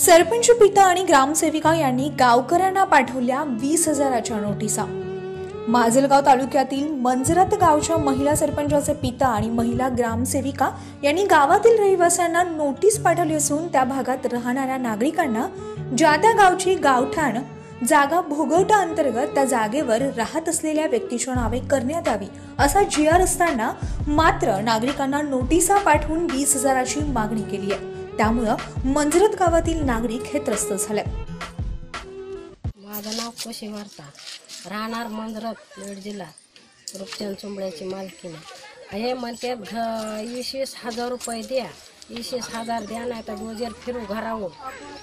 सरपंच पिता आणि ग्रामसेविका यांनी गावकऱ्यांना पाठवल्या वीस हजाराच्या नोटिसा. माजलगाव तालुक्यातील मंजरत गावच्या महिला सरपंचाचे पिता आणि महिला ग्रामसेविका यांनी गावातील रहिवाशांना नोटीस पाठवली असून त्या भागात राहणाऱ्या नागरिकांना ज्या त्या गावची गावठाण जागा भोगवटा अंतर्गत त्या जागेवर राहत असलेल्या व्यक्तीच्या नावे करण्यात यावी असा जी आर असताना मात्र नागरिकांना नोटिसा पाठवून वीस हजाराची मागणी केली आहे. त्यामुळं मंजरत गावातील नागरिक हे त्रस्त झाले. माझं नाव कोशी वार्ता. राहणार मंजरत बीड जिल्हा. रुपचंद चुंबड्याची मालकीने हे म्हणते घ वीस वीस हजार रुपये द्या. वीस वीस हजार द्या नाही तर गोजेर फिरू घरावून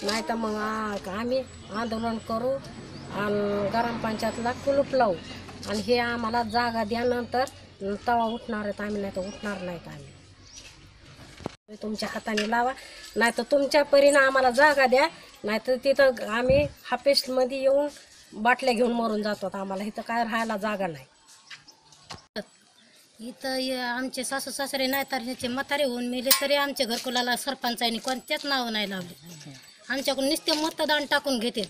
नाही तर मग आम्ही आंदोलन करू आणि ग्रामपंचायतला कुलूप लावू. आणि हे आम्हाला जागा द्यानंतर तवा उठणार आहेत आम्ही नाही तर उठणार नाहीत आम्ही. तुमच्या हाताने लावा. नाही तर तुमच्या परीनं आम्हाला जागा द्या. नाही तर तिथं आम्ही हापेस्टमध्ये येऊन बाटल्या घेऊन मरून जातो आम्हाला. इथं काय राहायला जागा नाही. इथं आमचे सासू सासरे नाही तर ह्याचे म्हातारे होऊन मेले तरी आमच्या घरकुलाला सरपंचाने कोणत्याच नाव नाही लावले. आमच्याकडून नुसते मतदान टाकून घेते.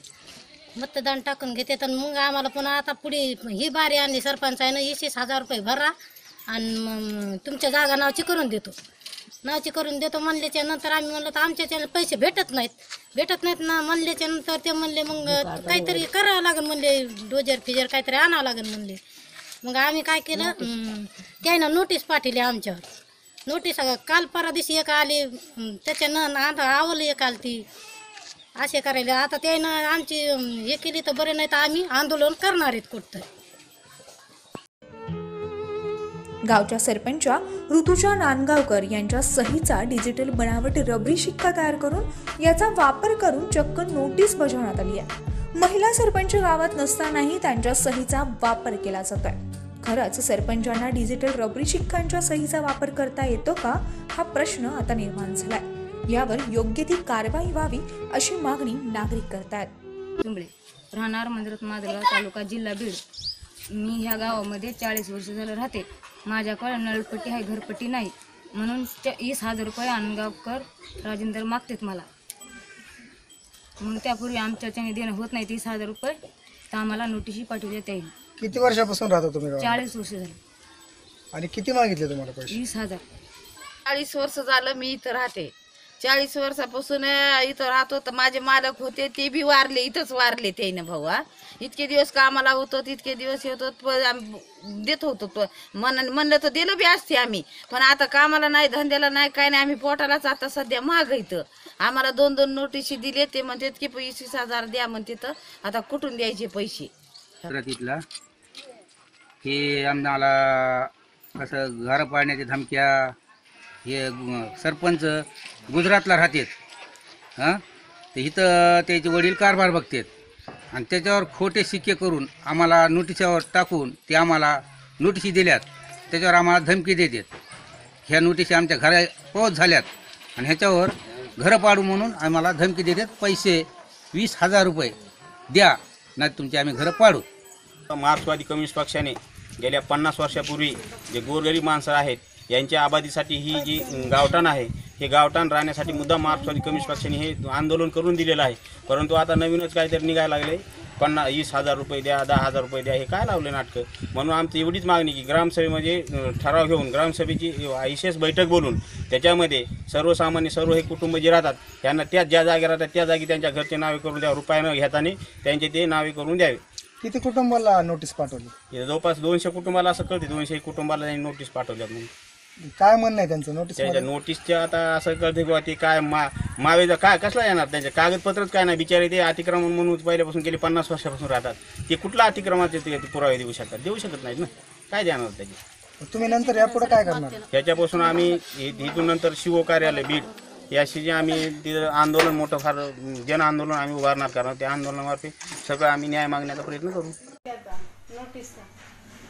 मतदान टाकून घेते तर मग आम्हाला पुन्हा आता पुढे ही बारी आणली सरपंचानं ना वीस हजार रुपये भरा आणि मग तुमच्या जागा नावची करून देतो. नावची करून देतो म्हणल्याच्या नंतर आम्ही म्हणलं तर आमच्या पैसे भेटत नाहीत. भेटत नाहीत ना म्हणल्याच्या नंतर ते म्हणले मग काहीतरी करावं लागेल म्हणले डोजर फिजर काहीतरी आणावं लागेल म्हणले. मग आम्ही काय केलं? त्यानं नोटीस पाठवली आमच्यावर. नोटीस काल परवा दिवशी एक आली त्याच्यानं आता आवलं एक आली ती. असे करायला. आता त्यानं आमची हं, हे केली तर बरे नाही तर आम्ही आंदोलन करणार आहेत कुठं गावच्या सरपंचा ऋतुजा नांदगावकर यांच्या सहीचा डिजिटल बनावट रबरी शिक्का तयार करून याचा वापर करून चक्क नोटीस बजावण्यात आली आहे. महिला सरपंच गावात नसतानाही त्यांच्या सहीचा वापर केला जातोय. खरंच सरपंचांना डिजिटल रबरी शिक्कांच्या सहीचा वापर करता येतो का? हा प्रश्न आता निर्माण झालाय. यावर योग्य ती कारवाई व्हावी अशी मागणी नागरिक करतायत. राहणार मंदिरात माजलगाव तालुका जिल्हा बीड. मी ह्या गावामध्ये चाळीस वर्ष झालं राहते. माझ्याकडे नळपट्टी आहे घरपट्टी नाही. म्हणून त्या वीस हजार रुपये अनगावकर राजेंद्र मागतात मला. म्हणून त्यापूर्वी आमच्याच्याने देणं होत नाही तीस हजार रुपये तर आम्हाला नोटीसही पाठवण्यात येईल किती वर्षापासून राहता तुम्ही गावात चाळीस वर्ष झाली. आणि किती मागितले तुम्हाला पैसे? वीस हजार. चाळीस वर्ष झालं मी इथं राहते. चाळीस वर्षापासून इथं राहतो तर माझे मालक होते ते बी वारले इथंच वारले त्याने भाऊ इतके दिवस कामाला होतो इतके दिवस येतो देत होतो मन म्हणलं तर दिलं बी असते आम्ही. पण आता कामाला नाही धंद्याला नाही काय नाही आम्ही पोटालाच आता सध्या महाग इथं. आम्हाला दोन दोन नोटिशी दिले ते म्हणतात की वीस हजार द्या म्हणते तर आता कुठून द्यायचे पैसे? तिथला. हे आम्हाला कसं घर पाडण्याच्या धमक्या हे सरपंच गुजरातला राहतात. हां? तर इथं त्याचे वडील कारभार बघतात. आणि त्याच्यावर खोटे शिक्के करून आम्हाला नोटिसावर टाकून ते आम्हाला नोटिसी दिल्यात. त्याच्यावर आम्हाला धमकी देतात. ह्या नोटिसी आमच्या घरा पोहोच झाल्यात. आणि ह्याच्यावर घरं पाडू म्हणून आम्हाला धमकी देतात. पैसे वीस हजार रुपये द्या नाही तुमचे आम्ही घरं पाडू. मार्क्सवादी कम्युनिस्ट पक्षाने गेल्या पन्नास वर्षापूर्वी जे गोरगरीब माणसं आहेत यांच्या आबादीसाठी ही जी गावठाण आहे हे गावठाण राहण्यासाठी मुद्दा मार्क्सवादी कम्युनिस्ट पक्षाने हे आंदोलन करून दिलेलं आहे. परंतु आता नवीनच काहीतरी निघायला लागले. पन्नास वीस हजार रुपये द्या दहा हजार रुपये द्या हे काय लावले नाटकं? म्हणून आमची एवढीच मागणी की ग्रामसभेमध्ये ठराव घेऊन ग्रामसभेची विशेष बैठक बोलून त्याच्यामध्ये सर्वसामान्य सर्व हे कुटुंब जे राहतात यांना त्या ज्या जागी राहतात त्या जागी त्यांच्या घरचे नावे करून द्यावं रुपयानं घेताना त्यांचे ते नावे करून द्यावे. किती कुटुंबाला नोटीस पाठवली? जवळपास दोनशे कुटुंबाला असं कळते दोनशे कुटुंबाला त्यांनी नोटीस पाठवल्यात म्हणून. काय म्हणणं आहे त्यांचं? नोटीस त्यांच्या नोटीसच्या आता असं कळते किंवा ते काय मा मावेजा काय कसला येणार? त्यांच्या कागदपत्रच काय नाही. बिचारे ते अतिक्रमण म्हणून पहिल्यापासून गेले पन्नास वर्षापासून राहतात. ते कुठला अतिक्रमाचे ते पुरावे देऊ शकतात? देऊ शकत नाहीत ना. काय देणार त्याचे? तुम्ही नंतर यापुढे काय करणार? त्याच्यापासून आम्ही इथून नंतर शिवो कार्यालय बीड. याशी जे आम्ही तिथं आंदोलन मोठं फार जन आंदोलन आम्ही उभारणार. कारण त्या आंदोलनामार्फे सगळं आम्ही न्याय मागण्याचा प्रयत्न करू. नोटिसा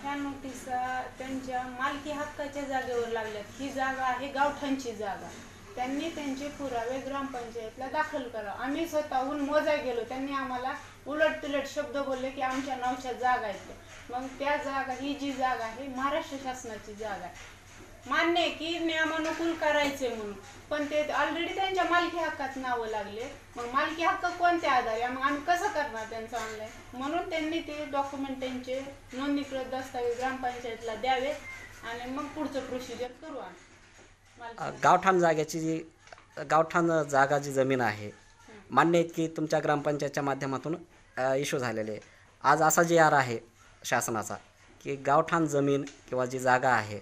ह्या नोटिसा त्यांच्या मालकी हक्काच्या जागेवर लागल्यात. ही जागा आहे गावठांची जागा. त्यांनी त्यांचे पुरावे ग्रामपंचायतला दाखल करा. आम्ही स्वतःहून मोजाय गेलो. त्यांनी आम्हाला उलट तुलट शब्द बोलले की आमच्या नावच्या जागा आहेत मग त्या जागा ही जी जागा आहे महाराष्ट्र शासनाची जागा आहे. मान्य आहे की नियमानुकूल करायचंय म्हणून. पण ते ऑलरेडी त्यांच्या मालकी हक्कात नावं लागले. मग मालकी हक्क कोणत्या आधारे? मग आम्ही कसं करणार त्यांचं ऑनलाईन म्हणून त्यांनी ते डॉक्युमेंट त्यांचे नोंदणीकृत दस्तावेज ग्रामपंचायतला द्यावेत आणि मग पुढचं प्रोसिजर करू आम्ही. गावठाण जागेची जी गावठाण जागा जी जमीन आहे मान्य आहेत की तुमच्या ग्रामपंचायतच्या माध्यमातून इश्यू झालेले आहे. आज असा जी आर आहे शासनाचा की गावठाण जमीन किंवा जी जागा आहे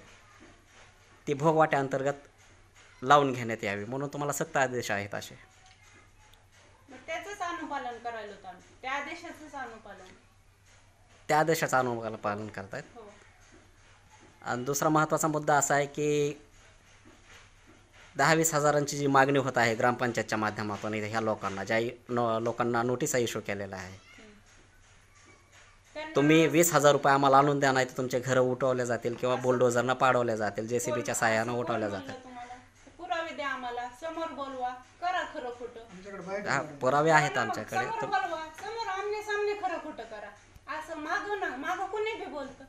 ती भोगवाट्याअंतर्गत लावून घेण्यात यावी म्हणून तुम्हाला सक्त आदेश आहेत असे. त्या आदेशाचं अनुपालन पालन करतायत. हो. आणि दुसरा महत्त्वाचा मुद्दा असा आहे की दहा वीस हजारांची जी मागणी होत आहे ग्रामपंचायतच्या माध्यमातून इथे ह्या लोकांना ज्या लोकांना नोटिसा इश्यू केलेला आहे तुम्ही वीस हजार रुपये आम्हाला आणून द्या नाही तर तुमचे घरं उठवले जातील किंवा बुलडोझरनं पाडवले जातील जे सी बीच्या साह्यानं उठवल्या जातील. पुरावे द्या आम्हाला समोर बोलवा करा खरं खोटं. हा पुरावे आहेत आमच्याकडे. समोर तुम- बोलवा समोर आमने सामने खरं खोटं करा. असं माग ना माग कोणी बी बोलतं.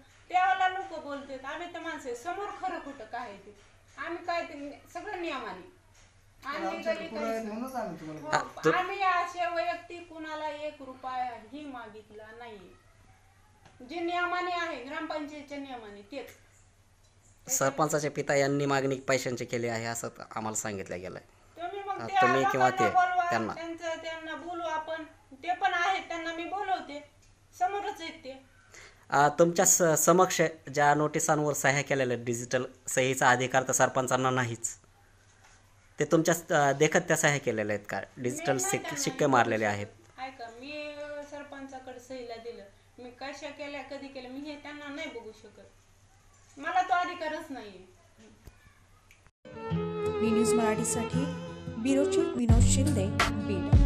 लोक बोलतात आम्ही तर माणसं आहे. समोर खरं खोटं काय आहे ते? आम्ही काय ते सगळं नियमाने. आम्ही आमच्याकडे गली पुरावे काहीच म्हणूनच आम्ही तुम्हाला हा, हो, तु- आम्ही असे वैयक्तिक कुणाला एक रुपया ही मागितला नाही जे नियमाने आहे ग्रामपंचायतच्या नियमाने तेच. सरपंचाचे पिता यांनी मागणी पैशांची केली आहे असं त- आम्हाला सांगितलं गेलं आहे तुम्ही मग हा, त्या तुम्ही किंवा लोकांना ते, बोलवा, त्यांना. त्यांचं त्यांना बोलू आपण. ते पण आहेत त्यांना मी बोलवते. समोरच आहेत ते. आ, तुमच्या स समक्ष ज्या नोटिसांवर सह्या केलेल्या डिजिटल सहीचा अधिकार तर सरपंचांना नाहीच. ते तुमच्या अ, देखत त्या सह्या केलेल्या आहेत का? डिजिटल त्यांना शिक्के मारलेले आहेत. ऐका मी अं, सरपंचाकडे सहीला दिलं. मी कशा केल्या कधी केल्या मी हे त्यांना नाही बघू शकत. मला तो अधिकारच नाहीये. न्यूज मराठीसाठी ब्युरो विनोद शिंदे बीड.